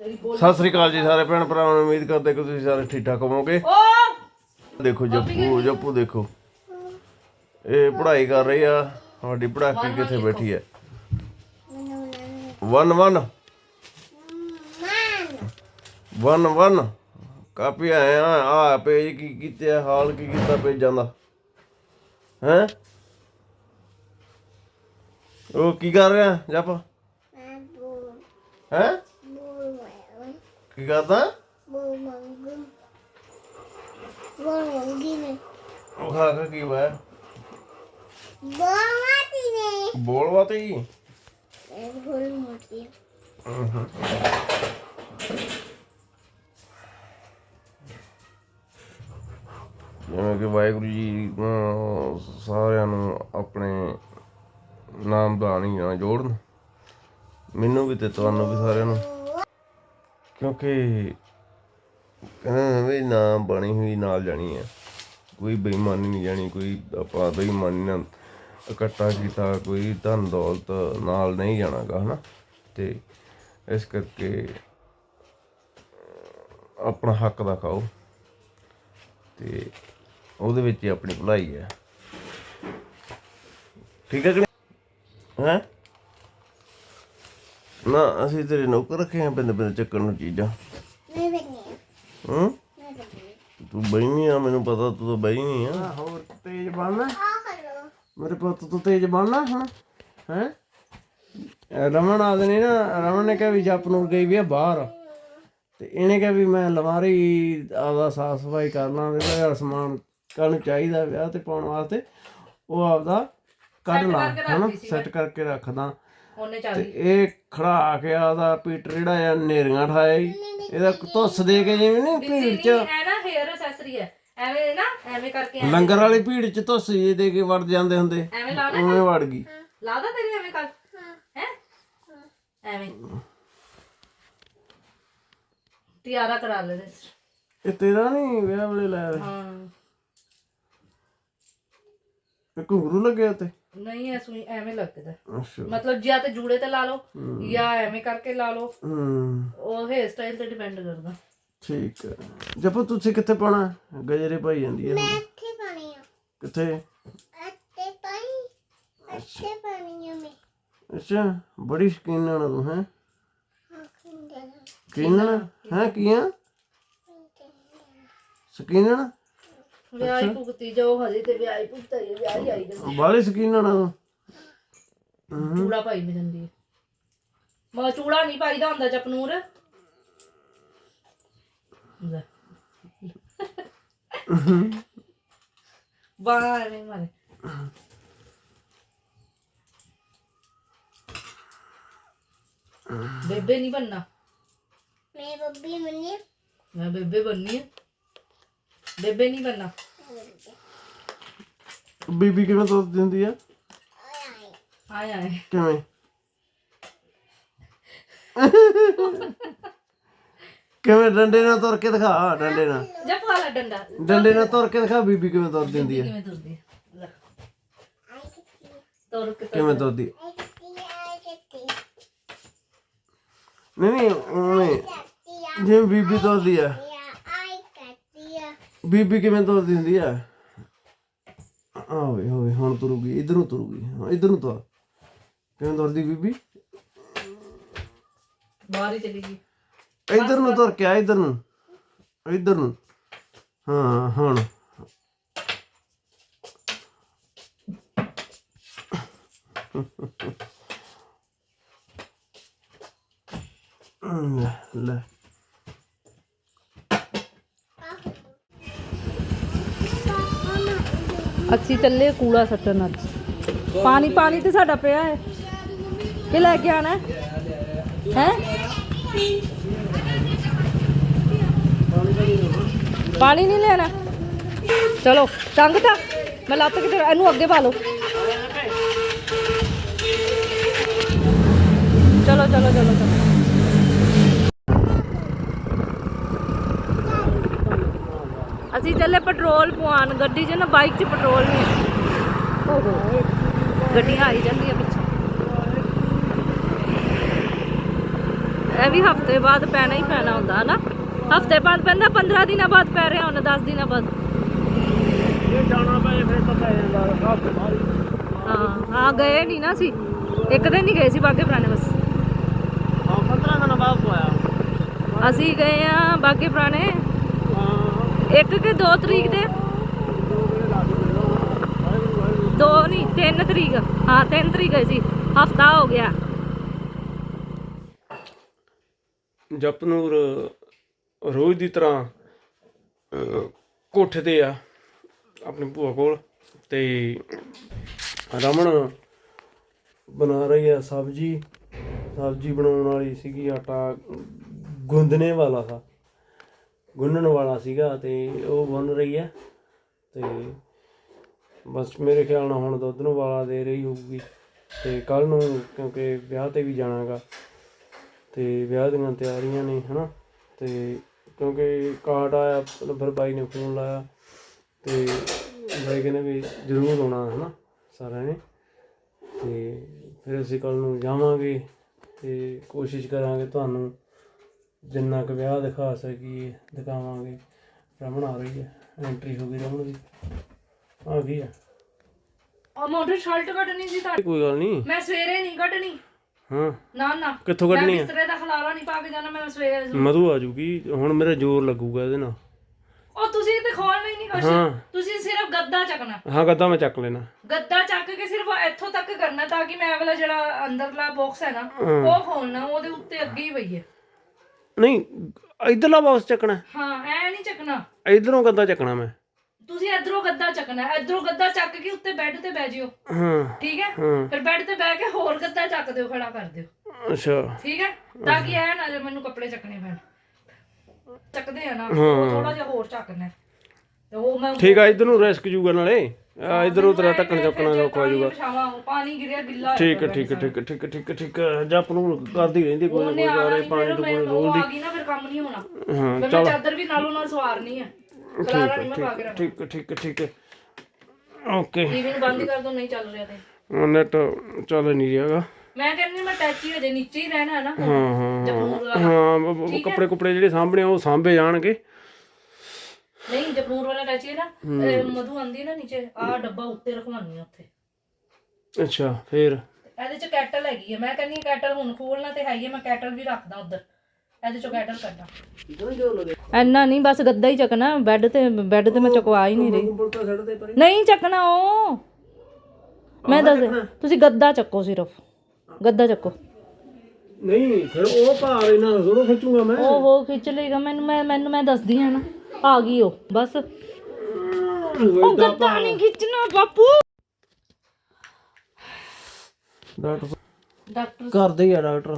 ਸਤਿ ਸ੍ਰੀ ਅਕਾਲ ਜੀ ਸਾਰੇ ਭੈਣ ਭਰਾਵਾਂ ਨੂੰ ਉਮੀਦ ਕਰਦੇ ਕਿ ਤੁਸੀਂ ਸਾਰੇ ਠੀਕ ਠਾਕ ਹੋਵੋਗੇ। ਓ ਦੇਖੋ ਜੱਪੂ ਜੱਪੂ ਦੇਖੋ। ਇਹ ਪੜ੍ਹਾਈ ਕਰ ਰਹੀ ਆ ਸਾਡੀ ਪੜਾਕੀ ਕਿੱਥੇ ਬੈਠੀ ਹੈ? One one one one copy ਆਇਆ ਆ ਪੇਜ ਕੀ ਕੀਤੇ ਆ, ਹਾਲ ਕੀ ਕੀਤਾ ਪੇਜਾਂ ਦਾ? ਹੈ? ਉਹ ਕੀ ਕਰ ਰਿਹਾ ਜੱਪ? ਹੈ? ਕਰਦਾ? ਉਹ ਖਾ ਖਾ ਕੀ ਵਾ ਬੋਲ ਵਾ ਤੇ। ਹੀ ਜਿਵੇਂ ਕਿ ਵਾਹਿਗੁਰੂ ਜੀ ਸਾਰਿਆਂ ਨੂੰ ਆਪਣੇ ਨਾਮ ਬਾਣੀ ਨਾਲ ਜੋੜਨ। ਮੈਨੂੰ ਵੀ ਤੇ ਤੁਹਾਨੂੰ ਵੀ ਸਾਰਿਆਂ ਨੂੰ। ਕਿਉਂਕਿ ਕਹਿੰਦੇ ਵੀ ਨਾ ਬਣੀ ਹੋਈ, ਨਾਲ ਜਾਣੀ ਹੈ। ਕੋਈ ਬੇਈਮਾਨੀ ਨਹੀਂ ਜਾਣੀ, ਕੋਈ ਆਪਾਂ ਬੇਈਮਾਨੀ ਨਾਲ ਇਕੱਠਾ ਕੀਤਾ, ਕੋਈ ਧਨ ਦੌਲਤ ਨਾਲ ਨਹੀਂ ਜਾਣਾਗਾ, ਹਨਾ? ਤੇ ਇਸ ਕਰਕੇ ਆਪਣਾ ਹੱਕ ਦਾ ਖਾਓ। ਤੇ ਉਹਦੇ ਵਿੱਚ ਹੀ ਆਪਣੀ ਭਲਾਈ ਹੈ। ਠੀਕ ਹੈ ਕਿ ਹੈ? ਨਾ ਅਸੀਂ ਤੇਰੇ ਨੌਕਰ ਰੱਖੇ ਆ ਬਿੰਦ ਬਿੰਦ ਚੱਕਣ ਨੂੰ ਚੀਜ਼ਾਂ। ਹੂੰ? ਤੂੰ ਬੈਣੀ ਆ ਮੈਨੂੰ ਪਤਾ ਤੂੰ ਤਾਂ ਬੈਣੀ ਆ। ਹੋਰ ਤੇਜ਼ ਬਣਨਾ ਮੇਰੇ ਪੁੱਤ ਤੂੰ ਤੇਜ਼ ਬਣਨਾ ਹੁਣ ਹੈ? ਰਮਨ ਆਦ ਨੇ ਨਾ ਰਮਨ ਨੇ ਕਿਹਾ ਵੀ ਜਪ ਨੂੰ ਗਈ ਵੀ ਆ ਬਾਹਰ। ਤੇ ਇਹਨੇ ਕਿਹਾ ਵੀ ਮੈਂ ਲਮਾਰੀ ਆਪਦਾ ਸਾਫ਼ ਸਫ਼ਾਈ ਕਰ ਲਾਂ ਤੇ ਮੇਰਾ ਸਮਾਨ ਕਾਹਨੂੰ ਚਾਹੀਦਾ ਵਿਆਹ ਤੇ ਪਾਉਣ ਵਾਸਤੇ ਉਹ ਆਪਦਾ ਕੱਢ ਲਾਂ ਹਨਾ? ਸੈੱਟ ਕਰਕੇ ਰੱਖਦਾ। ਉਹਨੇ ਚੱਲ ਤੇ ਇਹ ਖੜਾ ਕੇ ਆਦਾ ਪੀਟਰ ਜਿਹੜਾ ਆ ਨੇਰੀਆਂ ਠਾਇਆ ਈ। ਇਹਦਾ ਧੁੱਸ ਦੇ ਕੇ ਜਿਵੇਂ ਨਹੀਂ ਭੀੜ ਚ। ਇਹ ਨਾ ਹੇਅਰ ਅਸੈਸਰੀ ਹੈ ਐਵੇਂ ਨਾ ਐਵੇਂ ਕਰਕੇ ਐਵੇਂ- ਲੰਗਰ ਵਾਲੀ ਭੀੜ ਚ ਧੁੱਸ ਜਿਹੀ ਦੇ ਕੇ ਵੜ ਜਾਂਦੇ ਹੁੰਦੇ। ਐਵੇਂ ਲਾ ਦੇ ਉਵੇਂ ਵੜ ਗਈ। ਲਾਦਾ ਤੇਰੀ ਐਵੇਂ ਕਰ। ਹੈ। ਐਵੇਂ। ਤਿਆਰਾ ਕਰਾ ਲੈ ਦੇ। ਇਹ ਤੇਰਾ ਨਹੀਂ ਵਿਆਹ ਵੇਲੇ ਲਾਇਆ। ਹਾਂ। ਇਹ ਘੁੰਗਰੂ ਲੱਗਿਆ ਤੇ ਨਹੀਂ ਐ ਸੂਈ ਐਵੇਂ ਲੱਗਦਾ। ਅੱਛਾ। ਮਤਲਬ ਜਾਂ ਤੇ ਜੂੜੇ ਤੇ ਲਾ ਲਓ ਜਾਂ ਐਵੇਂ ਕਰਕੇ ਲਾ ਲਓ। ਹੂੰ। ਉਹ ਹੇਅਰ ਸਟਾਈਲ ਤੇ ਡਿਪੈਂਡ ਕਰਦਾ। ਠੀਕ ਹੈ। ਜਪੋ ਤੁਸੀਂ ਕਿੱਥੇ ਪਾਣਾ ਗਜਰੇ ਪਾਈ ਜਾਂਦੀ ਹੈ। ਹੁਣ। ਕਿੱਥੇ? ਅੱਛਾ ਬੜੀ ਸ਼ਕੀਨ ਆ ਤੂੰ ਹੈ? ਸ਼ਕੀਨ ਹੈ ਕੀਆਂ? ਸ਼ਕੀਨ ਵਿਆਹ ਹੀ ਭੁਗਤੀ ਜਾਓ ਹਜੇ ਤੇ ਵਿਆਹ ਹੀ ਭੁਗਤਾ ਹੀ ਵਿਆਹ ਹੀ ਆਈ ਜਾਂਦੀ ਬਾਲੀ ਸ਼ਕੀਨ ਆ ਤੂੰ ਚੂੜਾ ਪਾਈ ਵੀ ਜਾਂਦੀ ਹੈ। ਮਾ ਚੂੜਾ ਨਹੀਂ ਪਾਈਦਾ ਹੁੰਦਾ ਚਪਨੂਰ ਲੈ। ਬਾਹਰ ਐਵੇਂ ਮਾਰੇ। ਬੇਬੇ ਨਹੀਂ ਬੰਨਾ ਮੈਂ ਬੇਬੇ ਬੰਨੀ ਬੇਬੇ ਨਹੀਂ ਬੰਨਾ। ਬੀਬੀ ਕਿਵੇਂ ਦੁੱਧ ਦਿੰਦੀ ਆ? ਆਏ ਆਏ। ਕਿਵੇਂ? ਕਿਵੇਂ ਡੰਡੇ ਨਾਲ ਤੁਰ ਕੇ ਦਿਖਾ ਡੰਡੇ ਨਾਲ। ਜਾ ਪਾ ਲੈ ਡੰਡਾ। ਡੰਡੇ ਨਾਲ ਤੁਰ ਕੇ ਦਿਖਾ ਬੀਬੀ ਕਿਵੇਂ ਤੁਰ ਦਿੰਦੀ ਆ। ਕਿਵੇਂ ਤੁਰਦੀ ਹੈ ਲੈ। ਤੁਰ ਕੇ ਕਿਵੇਂ ਤੁਰਦੀ ਨਹੀਂ ਨਹੀਂ ਉਹਨੇ ਜਿਵੇਂ ਬੀਬੀ ਤੁਰਦੀ ਆ। ਬੀਬੀ ਕਿਵੇਂ ਤੁਰਦੀ ਹੁੰਦੀ ਆ? ਆਵੇ ਹੋਵੇ ਹੁਣ ਤੁਰੂਗੀ ਇਧਰੋਂ ਤੁਰੂਗੀ ਹਾਂ ਇਧਰ ਤੁਰ। ਕਿਵੇਂ ਤੁਰਦੀ ਬੀਬੀ? ਬਾਹਰ ਹੀ ਚਲੀ ਗਈ। ਇਧਰ ਨੂੰ ਤੁਰ ਕੇ ਆ ਇਧਰ ਨੂੰ ਇਧਰ ਨੂੰ। ਹਾਂ ਹੁਣ। ਲੈ। ਅਸੀਂ ਚੱਲੇ, ਕੂੜਾ ਸੱਟਣ ਅੱਜ। ਪਾਣੀ ਪਾਣੀ ਤੇ ਸਾਡਾ ਪਿਆ ਹੈ। ਕਿ ਲੈ ਕੇ ਆਣਾ ਹੈ? ਪਾਣੀ ਨਹੀਂ ਲੈਣਾ। ਚਲੋ ਟੰਗ ਤਾ। ਮੈਂ ਲੱਤ ਕਿਤੇ, ਇਹਨੂੰ ਅੱਗੇ ਪਾ ਲਓ। ਚਲੋ ਚਲੋ ਚਲੋ ਚਲੋ ਅਸੀਂ ਚੱਲੇ ਪੈਟਰੋਲ ਪਵਾਉਣ ਗੱਡੀ 'ਚ ਨਾ ਬਾਈਕ 'ਚ ਪੈਟਰੋਲ ਨਹੀਂ ਹੈ। ਓਹੋ। ਗੱਡੀਆਂ ਆਈ ਜਾਂਦੀਆਂ ਪਿੱਛੇ। ਇਹ ਵੀ ਹਫ਼ਤੇ ਬਾਅਦ ਪੈਣਾ ਹੀ ਪੈਣਾ ਹੁੰਦਾ ਹਨਾ? ਹਫ਼ਤੇ ਬਾਅਦ ਪੈਂਦਾ 15 ਦਿਨਾਂ ਬਾਅਦ ਪੈ ਰਿਹਾ ਹੁਣ 10 ਦਿਨਾਂ ਬਾਅਦ। ਇਹ ਜਾਣਾ ਪਏ ਫਿਰ ਤਾਂ ਪੈ ਜਾਂਦਾ ਮਾਰੀ ਹਾਂ। ਹਾਂ ਗਏ ਨਹੀਂ ਨਾ ਸੀ ਇੱਕ ਦਿਨ ਹੀ ਗਏ ਸੀ ਬਾਗੇ ਪੁਰਾਣੇ ਬਸ। ਹਾਂ 15 ਦਿਨ ਬਾਅਦ ਹੋਇਆ। ਅਸੀਂ ਗਏ ਆ ਬਾਗੇ ਪੁਰਾਣੇ। ਇੱਕ ਕਿ 2 ਤਰੀਕ ਦੇ? ਦੋ ਨਹੀਂ 3 ਤਰੀਕ। ਹਾਂ 3 ਤਰੀਕ ਗਏ ਸੀ ਹਫਤਾ ਹੋ ਗਿਆ। ਜਪਨੂਰ ਰੋਜ਼ ਦੀ ਤਰ੍ਹਾਂ ਅਹ, ਕੋਠੇ ਤੇ ਆ ਆਪਣੇ ਭੂਆ ਕੋਲ। ਤੇ ਰਮਣ ਬਣਾ ਰਹੀ ਆ ਸਬਜੀ। ਸਬਜੀ ਬਣਾਉਣ ਵਾਲੀ ਸੀਗੀ ਆਟਾ ਗੁੰਦਨੇ ਵਾਲਾ ਸੀ। ਗੁੰਨਣ ਵਾਲਾ ਸੀਗਾ ਤੇ ਉਹ ਬਣ ਰਹੀ ਹੈ ਤੇ ਬਸ ਮੇਰੇ ਖਿਆਲ ਨਾਲ ਹੁਣ ਦੁੱਧ ਨੂੰ ਵਾਲਾ ਦੇ ਰਹੀ ਹੋਊਗੀ ਤੇ ਕੱਲ ਨੂੰ ਕਿਉਂਕਿ ਵਿਆਹ ਤੇ ਵੀ ਜਾਣਾਗਾ ਤੇ ਵਿਆਹ ਦੀਆਂ ਤਿਆਰੀਆਂ ਨੇ, ਹਨਾ? ਤੇ ਕਿਉਂਕਿ ਕਾਰਡ ਆਇਆ ਫਿਰ ਬਾਈ ਨੇ ਫੋਨ ਲਾਇਆ ਤੇ ਬਾਈ ਕਹਿੰਦੇ ਵੀ ਜ਼ਰੂਰ ਆਉਣਾ, ਹਨਾ, ਸਾਰਿਆਂ ਨੇ। ਤੇ ਫਿਰ ਅਸੀਂ ਕੱਲ ਨੂੰ ਜਾਵਾਂਗੇ ਤੇ ਕੋਸ਼ਿਸ਼ ਕਰਾਂਗੇ ਤੁਹਾਨੂੰ ਜਿੰਨਾ ਕੁ ਵਿਆਹ ਦਿਖਾ ਸਕੀਏ ਦਿਖਾਵਾਂਗੇ। ਰਮਣ ਆ ਰਹੀ ਹੈ ਐਂਟਰੀ ਹੋ ਗਈ ਰਮਣ ਦੀ। ਆ ਗਈ ਆ ਆ ਮੋਟਰ ਸ਼ਰਟ ਕੱਢਣੀ ਸੀ ਤਾਂ। ਕੋਈ ਗੱਲ ਨਹੀਂ। ਮੈਂ ਸਵੇਰੇ ਨਹੀਂ ਕੱਢਣੀ। ਹਾਂ। ਨਾ ਨਾ। ਕਿੱਥੋਂ ਮੈਂ ਕੱਢਣੀ ਆ? ਬਿਸਤਰੇ ਦਾ ਖਲਾਰਾ ਨਹੀਂ ਪਾ ਕੇ ਜਾਣਾ ਮੈਂ ਸਵੇਰੇ ਮਧੂ ਆ ਜੂਗੀ। ਹੁਣ ਮੇਰਾ ਜ਼ੋਰ ਲੱਗੂਗਾ ਇਹਦੇ ਨਾਲ। ਉਹ ਤੁਸੀਂ ਤੇ ਖੋਲਣਾ ਹੀ ਨਹੀਂ ਕੁਛ। ਹਾਂ। ਤੁਸੀਂ ਸਿਰਫ ਗੱਦਾ ਚੱਕਣਾ। ਹਾਂ ਗੱਦਾ ਮੈਂ ਚੱਕ ਲੈਣਾ। ਗੱਦਾ ਚੱਕ ਕੇ ਸਿਰਫ ਇੱਥੋਂ ਤੱਕ ਕਰਨਾ ਤਾਂ ਕਿ ਮੈਂ ਵਾਲਾ ਜਿਹੜਾ ਅੰਦਰਲਾ ਬਾਕਸ ਹੈ ਨਾ ਹਾਂ। ਉਹ ਖੋਲਣਾ ਉਹਦੇ ਉੱਤੇ ਅੱਗੇ ਹੀ ਪਈ ਹੈ। ਨਹੀਂ ਇਧਰਲਾ ਬਾਕਸ ਚੱਕਣਾ। ਹਾਂ ਐ ਨਹੀਂ ਚੱਕਣਾ। ਇਧਰੋਂ ਗੱਦਾ ਚੱਕਣਾ ਮੈਂ। ਤੁਸੀਂ ਇਧਰੋਂ ਗੱਦਾ ਚੱਕਣਾ ਇਧਰੋਂ ਗੱਦਾ ਚੱਕ ਕੇ ਉੱਤੇ ਬੈੱਡ ਤੇ ਬਹਿ ਜਿਓ। ਹਾਂ ਠੀਕ ਹੈ? ਹਾਂ। ਫਿਰ ਬੈੱਡ ਤੇ ਬਹਿ ਕੇ ਹੋਰ ਗੱਦਾ ਚੱਕ ਦਿਓ ਖੜਾ ਕਰ ਦਿਓ। ਅੱਛਾ। ਠੀਕ ਹੈ? ਤਾਂ ਕਿ ਐ ਨਾ ਮੈਨੂੰ ਕੱਪੜੇ ਚੱਕਣੇ ਪੈਣ। ਚੱਕਦੇ ਆ ਨਾ ਹਾਂ। ਥੋੜਾ ਜਿਹਾ ਹੋਰ ਚੱਕਣਾ। ਹੈ। ਤੇ ਉਹ ਮੈਂ ਠੀਕ ਆ ਇਧਰ ਨੂੰ ਰਿਸਕ ਜੂਗਾ ਨਾਲੇ। ਆ ਇਧਰ ਉਧਰ ਟੱਕਣ ਚੱਕਣਾ ਔਖਾ ਹੋ ਜਾਊਗਾ ਪਾਣੀ ਗਿਰਿਆ ਠੀਕ ਹੈ ਠੀਕ ਹੈ ਠੀਕ ਹੈ ਠੀਕ ਹੈ ਠੀਕ ਹੈ ਠੀਕ ਹੈ ਜਪ ਨੂੰ ਕਰਦੀ ਰਹਿੰਦੀ ਕੋਈ ਨਾ ਕੋਈ ਸਾਰੇ ਪਾਣੀ ਤੋਂ ਕੋਈ ਰੋਲਦੀ ਆ ਗਈ ਨਾ ਫਿਰ ਕੰਮ ਨਹੀਂ ਹੋਣਾ। ਹਾਂ ਫਿਰ ਮੈਂ ਚਾਦਰ ਵੀ ਨਾਲੋਂ ਨਾਲ ਸਵਾਰਨੀ ਹੈ ਖਲਾਰਾ ਨਹੀਂ ਮੈਂ ਪਾ ਕੇ ਰੱਖ ਠੀਕ ਠੀਕ ਹੈ ਠੀਕ ਓਕੇ। ਟੀਵੀ ਨੂੰ ਬੰਦ ਹੀ ਕਰ ਦੋ ਨਹੀਂ ਚੱਲ ਰਿਹਾ ਤੇ। ਨੈਟ ਚੱਲ ਨਹੀਂ ਰਿਹਾਗਾ ਮੈਂ ਕਹਿੰਦੀ ਮੈਂ ਟੈਚੀ ਹਜੇ ਨੀਚੇ ਹੀ ਰਹਿਣਾ ਹੈ ਨਾ। ਹਾਂ ਹਾਂ ਹਾਂ। ਬ- ਬ- ਕੱਪੜੇ ਕੁਪੜੇ ਜਿਹੜੇ ਸਾਹਮਣੇ ਉਹ ਸਾਂਭੇ ਜਾਣਗੇ। ਨਹੀਂ ਜਪਨੂਰ ਵਾਲਾ ਟੈਚੀ ਹੈ ਨਾ ਇਹ ਮਧੂ ਆਂਦੀ ਹੈ ਨਾ ਨੀਚੇ ਆਹ ਡੱਬਾ ਉੱਤੇ ਰਖਵਾਨੀ ਆ ਉੱਥੇ। ਅੱਛਾ ਫੇਰ? ਇਹਦੇ ਚ ਕੈਟਲ ਹੈਗੀ ਹੈ ਮੈਂ ਕਹਿੰਦੀ ਕੈਟਲ ਹੁਣ ਖੋਲਣਾ ਤੇ ਹੈਗੀ ਹੈ ਮੈਂ ਕੈਟਲ ਵੀ ਰੱਖਦਾ ਉਧਰ। ਇਹਦੇ ਚੋਂ ਕੈਟਲ ਕੱਢਾਂ। ਐਨਾ ਨਹੀਂ ਬਸ ਗੱਦਾ ਹੀ ਚੱਕਣਾ ਬੈੱਡ ਤੇ ਬੈੱਡ ਤੇ ਮੈਂ ਚੁਕਵਾ ਹੀ ਨਹੀਂ ਰਹੀ। ਨਹੀਂ ਚੱਕਣਾ ਉਹ। ਮੈਂ ਦੱਸ ਤੁਸੀਂ ਗੱਦਾ ਚੱਕੋ ਸਿਰਫ। ਗੱਦਾ ਚੱਕੋ। ਨਹੀਂ ਫਿਰ ਉਹ ਭਾਰ ਇਹਨਾਂ ਦਾ ਥੋੜੋ ਖਿੱਚੂਗਾ ਮੈਂ। ਓਹੋ ਖਿੱਚ ਲੇਗਾ ਮੈਨੂੰ ਮੈਂ ਮੈਨੂੰ ਮੈਂ ਦੱਸਦੀ ਆ ਨਾ। ਆ ਗਈ ਉਹ ਬਸ। ਉਹ ਗੱਦਾ ਨਹੀਂ ਖਿੱਚਣਾ ਬਾਪੂ। ਡਾਕਟਰ ਡਾਕਟਰ ਕਰਦੇ ਹੀ ਆ ਡਾਕਟਰ।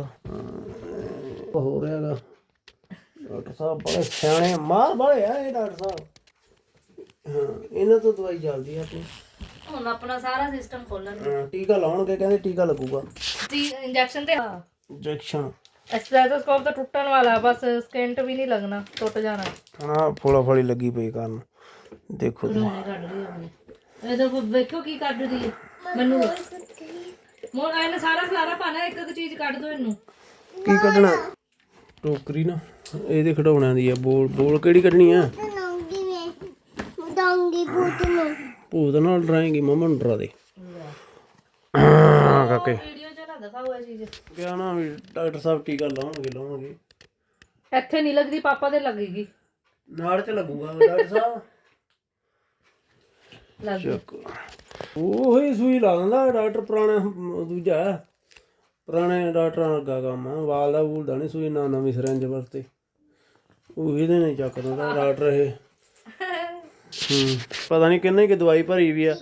ਹੋ ਰਿਹਾਗਾ ਡਾਕਟਰ ਸਾਹਿਬ ਬੜੇ ਸਿਆਣੇ ਮਾਰ ਬੜੇ ਆ ਇਹ ਡਾਕਟਰ ਸਾਹਿਬ। ਹਾਂ ਇਹਨਾਂ ਤੋਂ ਦਵਾਈ ਚੱਲਦੀ ਆ ਆਪਣੀ। ਹੁਣ ਆਪਣਾ ਸਾਰਾ ਸਿਸਟਮ ਖੋਲਣ। ਟੀਕਾ ਲਾਉਣਗੇ ਕਹਿੰਦੇ ਟੀਕਾ ਲੱਗੂਗਾ। ਇੰਜੈਕਸ਼ਨ ਤੇ ਇੰਜੈਕਸ਼ਨ। ਸਟੈਥੋਸਕੋਪ ਤਾਂ ਟੁੱਟਣ ਵਾਲਾ ਬਸ ਸਕਿੰਟ ਵੀ ਨਹੀਂ ਲੱਗਣਾ ਟੁੱਟ ਜਾਣਾ। ਹਾਂ ਫੋਲਾ ਫੋਲੀ ਲੱਗੀ ਪਈ ਕਰਨ ਦੇਖੋ ਤੁਸੀਂ। ਕੱਢ ਰਹੀ ਵੇਖੋ ਕੀ ਕੱਢਦੀ ਹੈ। ਮੈਨੂੰ ਮੋਰ ਇਹਨੇ ਸਾਰਾ ਖਲਾਰਾ ਪਾਣਾ ਇੱਕ ਇੱਕ ਚੀਜ਼ ਕੱਢ ਦੋ ਇਹਨੂੰ। ਕੀ ਕੱਢਣਾ? ਟੋਕਰੀ ਨਾ ਇਹਦੇ ਖਿਡੌਣਿਆਂ ਦੀ ਆ ਬੋਲ ਬੋਲ ਕਿਹੜੀ ਕੱਢਣੀ ਆ? ਡੋਂਗੀ ਭੂਤ ਨੂੰ। ਭੂਤ ਨਾਲ ਡਰਾਏਗੀ ਮਮਾ ਨੂੰ ਡਰਾ ਦੇ। ਕਾਕੇ। ਵੀਡੀਓ ਦਿਖਾਓ ਇਹ ਚੀਜ਼। ਕਿਹਾ ਨਾ ਵੀ ਡਾਕਟਰ ਸਾਹਿਬ ਟੀਕਾ ਲਾਉਣਗੇ ਲਾਉਣਗੇ? ਇੱਥੇ ਨਹੀਂ ਲੱਗਦੀ ਪਾਪਾ ਦੇ ਲੱਗੇਗੀ। ਨਾਲ ਚ ਲੱਗੂਗਾ ਡਾਕਟਰ ਸਾਹਿਬ। ਲੱਗ ਗਈ। ਚੱਕ। ਉਹ ਹੀ ਸੂਈ ਲਾ ਦਿੰਦਾ ਡਾਕਟਰ ਪੁਰਾਣਾ ਅਮ, ਦੂਜਾ ਹੈ। ਪੁਰਾਣੇ ਡਾਕਟਰਾਂ ਵਰਗਾ ਕੰਮ ਆ ਵਾਲ ਦਾ ਵੂਲ ਦਾ ਨਹੀਂ ਸੂਈ ਨਾ ਨਵੀਂ ਸਰੰਜ ਵਰਤੇ। ਉਹ ਇਹਦੇ ਨਹੀਂ ਚੱਕ ਦਿੰਦਾ ਡਾਕਟਰ ਇਹ। ਹੂੰ ਪਤਾ ਨਹੀਂ ਕਿੰਨੇ ਕਿ ਦਵਾਈ ਭਰੀ ਵੀ ਆ।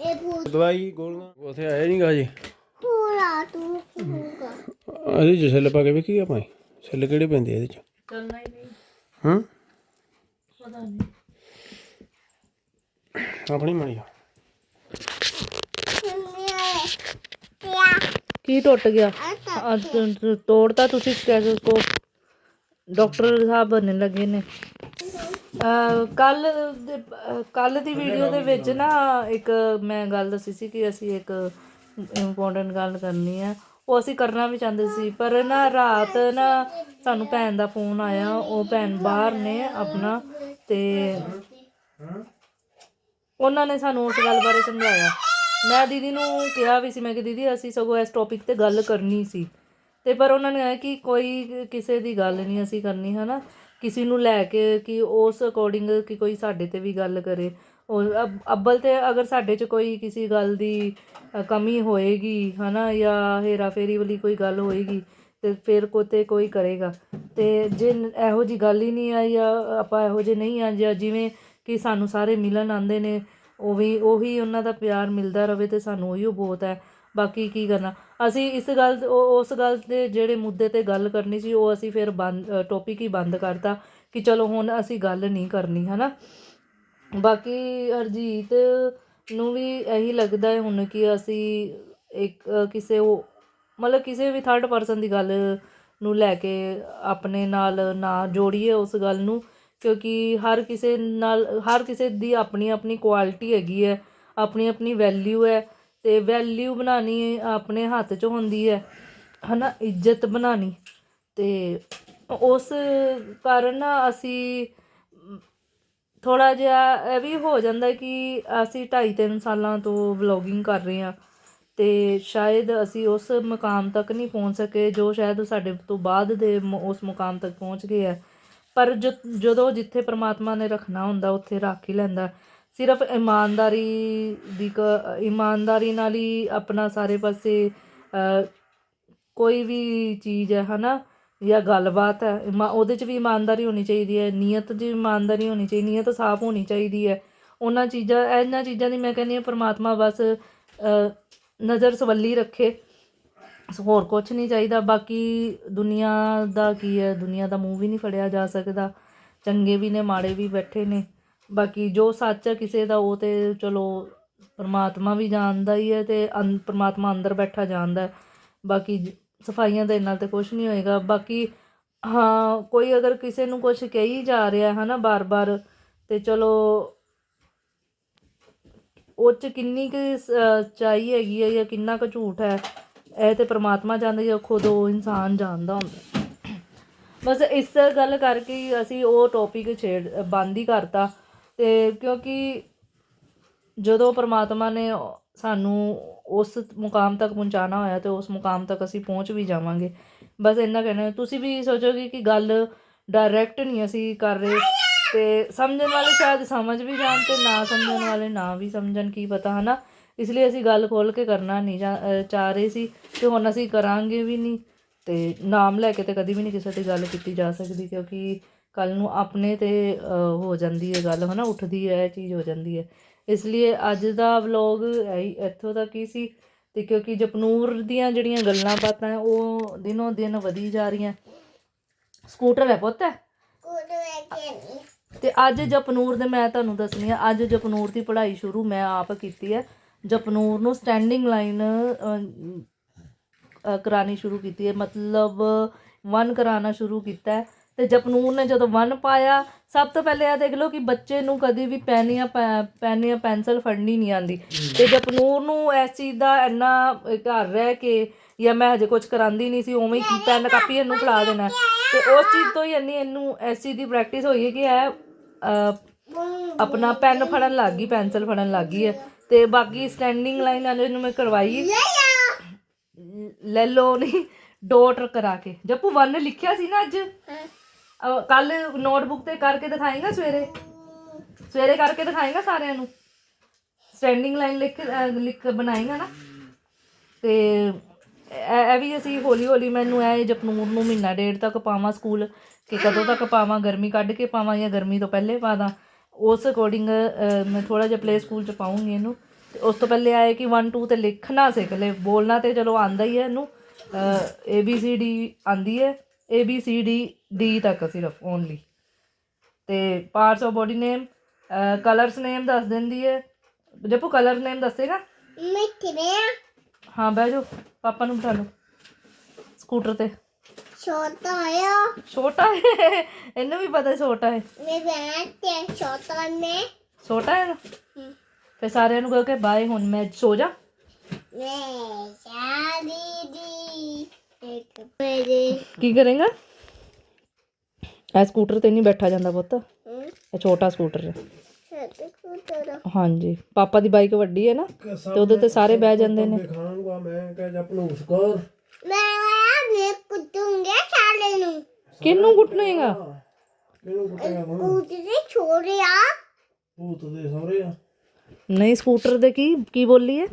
ਇਹ ਦਵਾਈ ਗੋਲੀਆਂ ਉਥੇ ਆਇਆ ਨਹੀਂ ਗਾ ਜੀ। ਤੂੰ ਹੋਊਗਾ ਇਹਦੇ ਚ ਛਿੱਲ ਪਾ ਕੇ ਵੇਖੀ ਆਪਾਂ ਛਿੱਲ ਕਿਹੜੇ ਪੈਂਦੇ ਇਹਦੇ ਚ? ਚੱਲਣਾ ਹੀ? ਨਹੀਂ ਹਾਂ ਪਤਾ ਨਹੀਂ ਆਪਣੀ ਮਣੀ ਆ। ਕੀ ਟੁੱਟ ਗਿਆ? ਆ, ਤ- ਤ- ਤੋੜਤਾ ਤੁਸੀਂ ਸਟੈਥੋਸਕੋਪ ਡਾਕਟਰ ਸਾਹਿਬ ਬਣਨ ਲੱਗੇ ਨੇ। ਕੱਲ ਕੱਲ ਦੀ ਵੀਡੀਓ ਦੇ ਵਿੱਚ ਨਾ ਇੱਕ ਮੈਂ ਗੱਲ ਦੱਸੀ ਸੀ ਕਿ ਅਸੀਂ ਇੱਕ ਇੰਪੋਰਟੈਂਟ ਗੱਲ ਕਰਨੀ ਹੈ ਉਹ ਅਸੀਂ ਕਰਨਾ ਵੀ ਚਾਹੁੰਦੇ ਸੀ, ਪਰ ਨਾ ਰਾਤ ਨਾ ਸਾਨੂੰ ਭੈਣ ਦਾ ਫੋਨ ਆਇਆ, ਉਹ ਭੈਣ ਬਾਹਰ ਨੇ ਆਪਣਾ ਤੇ ਉਹਨਾਂ ਨੇ ਸਾਨੂੰ ਉਸ ਗੱਲ ਬਾਰੇ ਸਮਝਾਇਆ। ਮੈਂ ਦੀਦੀ ਨੂੰ ਕਿਹਾ ਵੀ ਸੀ, ਮੈਂ ਕਿ ਦੀਦੀ ਅਸੀਂ ਸਗੋਂ ਇਸ ਟੌਪਿਕ ਤੇ ਗੱਲ ਕਰਨੀ ਸੀ। ਤੇ ਪਰ ਉਹਨਾਂ ਨੇ ਕਿਹਾ ਕਿ ਕੋਈ ਕਿਸੇ ਦੀ ਗੱਲ ਨਹੀਂ ਅਸੀਂ ਕਰਨੀ, ਹਨਾ? ਕਿਸੇ ਨੂੰ ਲੈ ਕੇ ਕਿ ਉਸ ਅਕੋਰਡਿੰਗ ਕਿ ਕੋਈ ਸਾਡੇ ਤੇ ਵੀ ਗੱਲ ਕਰੇ। ਉਹ ਅਬ- ਅੱਬਲ ਤੇ ਅਗਰ ਸਾਡੇ 'ਚ ਕੋਈ ਕਿਸੇ ਗੱਲ ਦੀ ਕਮੀ ਹੋਏਗੀ ਹੈ ਨਾ ਜਾਂ ਹੇਰਾ ਫੇਰੀ ਵਾਲੀ ਕੋਈ ਗੱਲ ਹੋਏਗੀ ਅਤੇ ਫਿਰ ਕੋਤੇ ਕੋਈ ਕਰੇਗਾ। ਅਤੇ ਜੇ ਇਹੋ ਜਿਹੀ ਗੱਲ ਹੀ ਨਹੀਂ ਆ ਜਾਂ ਆਪਾਂ ਇਹੋ ਜਿਹੇ ਨਹੀਂ ਆ ਜਾਂ ਜਿਵੇਂ ਕਿ ਸਾਨੂੰ ਸਾਰੇ ਮਿਲਣ ਆਉਂਦੇ ਨੇ, ਉਹ ਵੀ, ਉਹੀ ਉਹਨਾਂ ਦਾ ਪਿਆਰ ਮਿਲਦਾ ਰਵੇ ਅਤੇ ਸਾਨੂੰ ਉਹੀ ਬਹੁਤ ਹੈ। ਬਾਕੀ ਕੀ ਕਰਨਾ? ਅਸੀਂ ਇਸ ਗੱਲ ਉਸ ਗੱਲ ਦੇ ਜਿਹੜੇ ਮੁੱਦੇ ਤੇ ਗੱਲ ਕਰਨੀ ਸੀ, ਉਹ ਅਸੀਂ ਫਿਰ ਬੰਦ ਟੌਪਿਕ ਹੀ ਬੰਦ ਕਰਤਾ, ਕਿ ਚਲੋ ਹੁਣ ਅਸੀਂ ਗੱਲ ਨਹੀਂ ਕਰਨੀ ਹੈ ਨਾ ਬਾਕੀ ਹਰਜੀਤ ਨੂੰ ਵੀ ਇਹੀ ਲੱਗਦਾ ਹੈ ਹੁਣ ਕਿ ਅਸੀਂ ਇੱਕ ਕਿਸੇ ਉਹ, ਮਤਲਬ ਕਿਸੇ ਵੀ ਥਰਡ ਪਰਸਨ ਦੀ ਗੱਲ ਨੂੰ ਲੈ ਕੇ ਆਪਣੇ ਨਾਲ ਨਾ ਜੋੜੀਏ ਉਸ ਗੱਲ ਨੂੰ, ਕਿਉਂਕਿ ਹਰ ਕਿਸੇ ਨਾਲ, ਹਰ ਕਿਸੇ ਦੀ ਆਪਣੀ ਆਪਣੀ ਕੁਆਲਿਟੀ ਹੈਗੀ ਹੈ ਆਪਣੀ ਆਪਣੀ ਵੈਲਿਊ ਹੈ ਤੇ ਵੈਲਿਊ ਬਣਾਉਣੀ ਆਪਣੇ ਹੱਥ 'ਚ ਹੁੰਦੀ ਹੈ, ਹਨਾ, ਇੱਜ਼ਤ ਬਣਾਉਣੀ ਤੇ ਉਸ ਕਾਰਨ ਨਾ ਅਸੀਂ ਥੋੜਾ ਜਿਹਾ ਇਹ ਵੀ ਹੋ ਜਾਂਦਾ ਕਿ ਅਸੀਂ 2.5 3 ਸਾਲਾਂ ਤੋਂ ਵਲੌਗਿੰਗ ਕਰ ਰਹੇ ਹਾਂ ਤੇ ਸ਼ਾਇਦ ਅਸੀਂ ਉਸ ਮੁਕਾਮ ਤੱਕ ਨਹੀਂ ਪਹੁੰਚ ਸਕੇ ਜੋ ਸ਼ਾਇਦ ਸਾਡੇ ਤੋਂ ਬਾਅਦ ਦੇ ਮ- ਉਸ ਮੁਕਾਮ ਤੱਕ ਪਹੁੰਚ ਗਏ ਆ ਪਰ ਜਦੋਂ ਜਿੱਥੇ ਪ੍ਰਮਾਤਮਾ ਨੇ ਰੱਖਣਾ ਹੁੰਦਾ, ਉੱਥੇ ਰੱਖ ਹੀ ਲੈਂਦਾ ਸਿਰਫ ਇਮਾਨਦਾਰੀ ਦੀ ਕ- ਇਮਾਨਦਾਰੀ ਨਾਲ ਹੀ ਆਪਣਾ ਸਾਰੇ ਪਾਸੇ ਕੋਈ ਵੀ ਚੀਜ਼ ਹੈ, ਹਨਾ? ਜਾਂ ਗੱਲਬਾਤ ਹੈ ਇਮਾ- ਉਹਦੇ 'ਚ ਵੀ ਇਮਾਨਦਾਰੀ ਹੋਣੀ ਚਾਹੀਦੀ ਹੈ, ਨੀਅਤ 'ਚ ਇਮਾਨਦਾਰੀ ਹੋਣੀ ਚਾਹੀਦੀ, ਨੀਅਤ ਸਾਫ਼ ਹੋਣੀ ਚਾਹੀਦੀ ਹੈ। ਉਹਨਾਂ ਚੀਜ਼ਾਂ, ਇਹਨਾਂ ਚੀਜ਼ਾਂ ਦੀ ਮੈਂ ਕਹਿੰਦੀ ਹਾਂ ਪਰਮਾਤਮਾ ਬਸ ਨਜ਼ਰ ਸਵੱਲੀ ਰੱਖੇ। ਹੋਰ ਕੁਝ ਨਹੀਂ ਚਾਹੀਦਾ, ਬਾਕੀ ਦੁਨੀਆ ਦਾ ਕੀ ਹੈ, ਦੁਨੀਆ ਦਾ ਮੂੰਹ ਵੀ ਨਹੀਂ ਫੜਿਆ ਜਾ ਸਕਦਾ। ਚੰਗੇ ਵੀ ਨੇ, ਮਾੜੇ ਵੀ ਬੈਠੇ ਨੇ। ਬਾਕੀ ਜੋ ਸੱਚ ਹੈ ਕਿਸੇ ਦਾ, ਉਹ ਤੇ ਚਲੋ ਪਰਮਾਤਮਾ ਵੀ ਜਾਣਦਾ ਹੀ ਹੈ ਤੇ ਅੰ- ਪਰਮਾਤਮਾ ਅੰਦਰ ਬੈਠਾ ਜਾਣਦਾ ਬਾਕੀ ਜ- ਸਫਾਈਆਂ ਦੇ ਨਾਲ ਤੇ ਕੁਝ ਨਹੀਂ ਹੋਏਗਾ। ਬਾਕੀ ਹਾਂ, ਕੋਈ ਅਗਰ ਕਿਸੇ ਨੂੰ ਕੁਝ ਕਹੀ ਜਾ ਰਿਹਾ ਹੈ ਨਾ ਬਾਰ-ਬਾਰ, ਤੇ ਚਲੋ ਉਹ ਚ ਕਿੰਨੀ ਕੁ ਚਾਈ ਹੈਗੀ ਹੈ ਜਾਂ ਕਿੰਨਾ ਕੁ ਝੂਠ ਹੈ, ਇਹ ਤੇ ਪ੍ਰਮਾਤਮਾ ਜਾਣਦਾ ਜਾਂ ਖੁਦ ਉਹ ਇਨਸਾਨ ਜਾਣਦਾ ਹੁੰਦਾ ਬਸ ਇਸ ਗੱਲ ਕਰਕੇ ਅਸੀਂ ਉਹ ਟੌਪਿਕ ਛੇੜ, ਬੰਦ ਹੀ ਕਰਤਾ। ਤੇ ਕਿਉਂਕਿ ਜਦੋਂ ਪ੍ਰਮਾਤਮਾ ਨੇ ਸਾਨੂੰ ਉਸ ਮੁਕਾਮ ਤੱਕ ਪਹੁੰਚਾਣਾ ਹੋਇਆ ਤੇ ਉਸ ਮੁਕਾਮ ਤੱਕ ਅਸੀਂ ਪਹੁੰਚ ਵੀ ਜਾਵਾਂਗੇ। ਬਸ ਇੰਨਾ ਕਹਿਣਾ, ਤੁਸੀਂ ਵੀ ਸੋਚੋਗੇ ਕਿ ਗੱਲ ਡਾਇਰੈਕਟ ਨਹੀਂ ਅਸੀਂ ਕਰ ਰਹੇ ਤੇ ਸਮਝਣ ਵਾਲੇ ਸ਼ਾਇਦ ਸਮਝ ਵੀ ਜਾਣ ਤੇ ਨਾ ਸਮਝਣ ਵਾਲੇ ਨਾ ਵੀ ਸਮਝਣ, ਕੀ ਪਤਾ, ਹਨਾ? ਇਸ ਲਈ ਅਸੀਂ ਗੱਲ ਖੋਲ ਕੇ ਕਰਨਾ ਨਹੀਂ ਜਾ- ਚਾਹ ਰਹੇ ਸੀ ਤੇ ਹੁਣ ਅਸੀਂ ਕਰਾਂਗੇ ਵੀ ਨਹੀਂ ਤੇ ਨਾਮ ਲੈ ਕੇ ਤੇ ਕਦੀ ਵੀ ਨਹੀਂ ਕਿਸੇ ਦੀ ਗੱਲ ਕੀਤੀ ਜਾ ਸਕਦੀ ਕਿਉਂਕਿ ਕੱਲ ਨੂੰ ਆਪਣੇ ਤੇ ਹੋ ਜਾਂਦੀ ਹੈ ਗੱਲ, ਹਨਾ? ਉੱਠਦੀ ਹੈ, ਇਹ ਚੀਜ਼ ਹੋ ਜਾਂਦੀ ਹੈ। ਇਸ ਲਈ ਅੱਜ ਦਾ ਵਲੌਗ ਇੱਥੋਂ ਤੱਕ ਹੀ ਸੀ ਤੇ ਕਿਉਂਕਿ ਜਪਨੂਰ ਦੀਆਂ ਜਿਹੜੀਆਂ ਗੱਲਾਂ ਬਾਤਾਂ ਉਹ ਦਿਨੋਂ ਦਿਨ ਵਧੀ ਜਾ ਰਹੀਆਂ। ਸਕੂਟਰ ਹੈ ਪੁੱਤ? ਤੇ ਅੱਜ ਜਪਨੂਰ ਦੇ ਮੈਂ ਤੁਹਾਨੂੰ ਦੱਸਣੀ ਆ ਅੱਜ ਜਪਨੂਰ ਦੀ ਪੜ੍ਹਾਈ ਸ਼ੁਰੂ ਮੈਂ ਆਪ ਕੀਤੀ ਹੈ। ਜਪਨੂਰ ਨੂੰ ਸਟੈਂਡਿੰਗ ਲਾਈਨ ਕਰਾਣੀ ਸ਼ੁਰੂ ਕੀਤੀ ਹੈ। ਮਤਲਬ 1 ਕਰਾਣਾ ਸ਼ੁਰੂ ਕੀਤਾ ਹੈ। ਤੇ ਜਪਨੂਰ ਨੇ ਜਦੋਂ 1 ਪਾਇਆ, ਸਭ ਤੋਂ ਪਹਿਲੇ ਇਹ ਦੇਖ ਲਓ ਕਿ ਬੱਚੇ ਨੂੰ ਕਦੀ ਵੀ ਪੈਨ ਜਾਂ ਪੈ- ਪੈਨ ਜਾਂ ਪੈਨਸਲ ਫੜਨੀ ਨਹੀਂ ਆਂਦੀ ਤੇ ਜਪਨੂਰ ਨੂੰ ਇਸ ਚੀਜ਼ ਦਾ ਇੰਨਾ ਘਰ ਰਹਿ ਕੇ ਜਾਂ ਮੈਂ ਹਜੇ ਕੁਝ ਕਰਾਂਦੀ ਨਹੀਂ ਸੀ, ਉਵੇਂ ਹੀ ਪੈਨ ਕਾਪੀ ਇਹਨੂੰ ਫੜਾ ਦੇਣਾ। ਤੇ ਉਸ ਚੀਜ਼ ਤੋਂ ਹੀ ਇੰਨੀ ਇਹਨੂੰ ਇਸ ਚੀਜ਼ ਦੀ ਪ੍ਰੈਕਟਿਸ ਹੋਈ ਹੈ ਕਿ ਇਹ ਆਪਣਾ ਪੈਨ ਫੜਨ ਲੱਗ ਗਈ, ਪੈਨਸਲ ਫੜਨ ਲੱਗ ਗਈ ਹੈ। ਤੇ ਬਾਕੀ ਸਟੈਂਡਿੰਗ ਲਾਈਨ ਵਾਲੇ ਨੂੰ ਮੈਂ ਕਰਵਾਈ। ਲੈ ਲੋ ਨਹੀਂ ਡੋਟ ਕਰਾ ਕੇ। ਜਪੂ 1 ਲਿਖਿਆ ਸੀ ਨਾ ਅੱਜ? ਕੱਲ ਨੋਟਬੁੱਕ ਤੇ ਕਰਕੇ ਦਿਖਾਏਗਾ ਸਵੇਰੇ? ਸਵੇਰੇ ਕਰਕੇ ਦਿਖਾਏਗਾ ਸਾਰਿਆਂ ਨੂੰ? ਸਟੈਂਡਿੰਗ ਲਾਈਨ ਲਿਖ ਲਿਖ ਬਣਾਏਗਾ ਨਾ? ਤੇ ਇਹ ਵੀ ਅਸੀਂ ਹੌਲੀ ਹੌਲੀ ਮੈਨੂੰ ਇਹ ਜਪਨੂਰ ਨੂੰ ਮਹੀਨਾ ਡੇਢ ਤੱਕ ਪਾਵਾਂ ਸਕੂਲ, ਕਿ ਕਦੋਂ ਤੱਕ ਪਾਵਾਂ, ਗਰਮੀ ਕੱਢ ਕੇ ਪਾਵਾਂ ਜਾਂ ਗਰਮੀ ਤੋਂ ਪਹਿਲੇ ਪਾ ਦਾਂ? ਉਸ ਅਕੋਰਡਿੰਗ ਮੈਂ ਥੋੜਾ ਜਿਹਾ ਪਲੇ ਸਕੂਲ ਚ ਪਾਉਂਗੀ ਇਹਨੂੰ। ਤੇ ਉਸ ਤੋਂ ਪਹਿਲੇ ਆਏ ਕਿ 1 2 ਤੇ ਲਿਖਣਾ ਸਿੱਖ ਲੈ। ਬੋਲਣਾ ਤੇ ਚਲੋ ਆਂਦਾ ਹੀ ਹੈ ਇਹਨੂੰ। ਏ ਬੀ ਸੀ ਡੀ ਆਂਦੀ ਹੈ। A B C D D ਤੱਕ ਸਿਰਫ ਓਨਲੀ ਤੇ parts of body name colours name ਦੱਸ ਦਿੰਦੀ ਹੈ ਜਪੂ ਕਲਰ ਨੇਮ ਦੱਸੇਗਾ? ਮਿੱਠੇ ਨੇ ਹਾਂ ਬਹਿ ਜਾਓ। ਪਾਪਾ ਨੂੰ ਬਿਠਾ ਲਓ। ਸਕੂਟਰ ਤੇ। ਛੋਟਾ ਆ। ਛੋਟਾ ਹੈ ਇਹਨੂੰ ਵੀ ਪਤਾ ਛੋਟਾ ਹੈ ਮੈਂ ਬੈਠ ਤੇ ਛੋਟਾ ਨੇ। ਛੋਟਾ ਹੈ। ਨਾ ਫਿਰ ਸਾਰਿਆਂ ਨੂੰ ਕਹੋ ਕਿ ਬਾਏ ਹੁਣ ਮੈਂ ਸੋ ਜਾ। ਮੈਂ ਸ਼ਾਦੀ ਦੀ। ਇੱਕ ਮੇਰੇ ਕੀ ਕਰੇਗਾ ਇਹ ਸਕੂਟਰ ਤੇ ਨਹੀਂ ਬੈਠਾ ਜਾਂਦਾ ਪੁੱਤ ਹੂੰ ਇਹ ਛੋਟਾ ਸਕੂਟਰ ਹੈ ਛੱਡ ਕੁਤਰਾ ਹਾਂਜੀ ਪਾਪਾ ਦੀ ਬਾਈਕ ਵੱਡੀ ਹੈ ਨਾ ਤੇ ਉਹਦੇ ਤੇ ਸਾਰੇ ਬਹਿ ਜਾਂਦੇ ਨੇ ਖਾਣ ਨੂੰ ਮੈਂ ਕਹ ਜਾ ਭਨੂਸ ਕਰ ਮੈਂ ਆਇਆ ਮੈਂ ਕੁੱਟੂੰਗਾ ਸਾਲੇ ਨੂੰ ਕਿਹਨੂੰ ਕੁੱਟਣੇਗਾ ਕਿਹਨੂੰ ਕੁੱਟੇਗਾ ਹੁਣ ਕੁੱਟਦੇ ਛੋੜਿਆ ਭੂਤ ਦੇ ਸਹੁਰੇ ਆ ਨਹੀਂ ਸਕੂਟਰ ਦੇ ਕੀ ਕੀ ਬੋਲੀ ਹੈ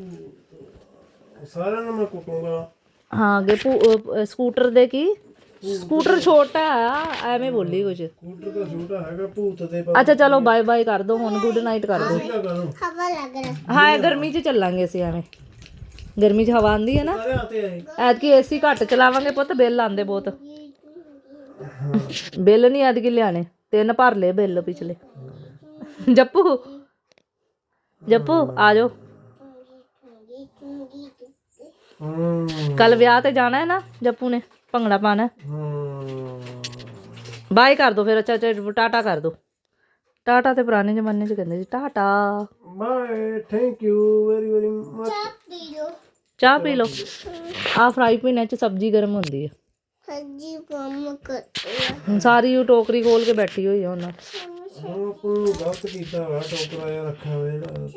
ਸਾਰਿਆਂ ਨੂੰ ਮੈਂ ਕੁੱਟੂੰਗਾ ਹਾਂ ਅੱਗੇ ਭੂ- ਅਹ, ਸਕੂਟਰ ਦੇ ਕੀ? ਸਕੂਟਰ ਛੋਟਾ ਆ ਐਵੇਂ ਬੋਲੀ ਕੁਝ ਸਕੂਟਰ ਤਾਂ ਛੋਟਾ ਹੈਗਾ ਭੂਤ ਦੇ ਅੱਛਾ ਚਲੋ ਬਾਏ ਬਾਏ ਕਰ ਦੋ ਹੁਣ ਗੁੱਡ ਨਾਈਟ ਕਰ ਦੋ। ਪਤਾ ਕਰੂੰ। ਹਵਾ ਲੱਗ ਰਿਹਾ। ਹਾਂ ਗਰਮੀ 'ਚ ਚੱਲਾਂਗੇ ਅਸੀਂ ਐਵੇਂ। ਗਰਮੀ 'ਚ ਹਵਾ ਆਂਦੀ ਹੈ ਨਾ। ਸਾਰੇ ਆਤੇ ਆਏ। ਐਤਕੀ ਏਸੀ ਘੱਟ ਚਲਾਵਾਂਗੇ ਪੁੱਤ ਬਿੱਲ ਆਂਦੇ ਬਹੁਤ। ਬਿੱਲ ਨਹੀਂ ਐਤਕੀ ਲਿਆਣੇ ਤਿੰਨ ਭਰ ਲਏ ਬਿੱਲ ਪਿਛਲੇ। ਜੱਪੂ ਜੱਪੂ ਆ ਜਾਓ। ਹੂੰ ਕੱਲ ਵਿਆਹ ਤੇ ਜਾਣਾ ਹੈ ਨਾ ਜੱਪੂ ਨੇ ਭੰਗੜਾ ਪਾਣਾ ਹੈ। ਹੂੰ। ਬਾਏ ਕਰ ਦੋ ਫਿਰ ਅੱਛਾ ਅੱਛਾ ਟਾਟਾ ਕਰ ਦੋ। ਟਾਟਾ ਤੇ ਪੁਰਾਣੇ ਜ਼ਮਾਨੇ 'ਚ ਕਹਿੰਦੇ ਸੀ tata. Bye thank you very very much ਚਾਹ ਪੀ ਲਓ। ਆ ਫਰਾਈ ਪੈਨ 'ਚ ਸਬਜ਼ੀ ਗਰਮ ਹੁੰਦੀ ਹੈ। ਹੱਜੀ ਕੰਮ ਕਰ ਹੁਣ ਸਾਰੀ ਉਹ ਟੋਕਰੀ ਖੋਲ ਕੇ ਬੈਠੀ ਹੋਈ ਆ ਉਹਨਾਂ ਉਹ ਕੋਈ ਗਲਤ ਕੀਤਾ ਵਾ ਟੋਕਰਾ ਜਿਹਾ ਰੱਖਿਆ ਹੋਇਆ ਜਿਹੜਾ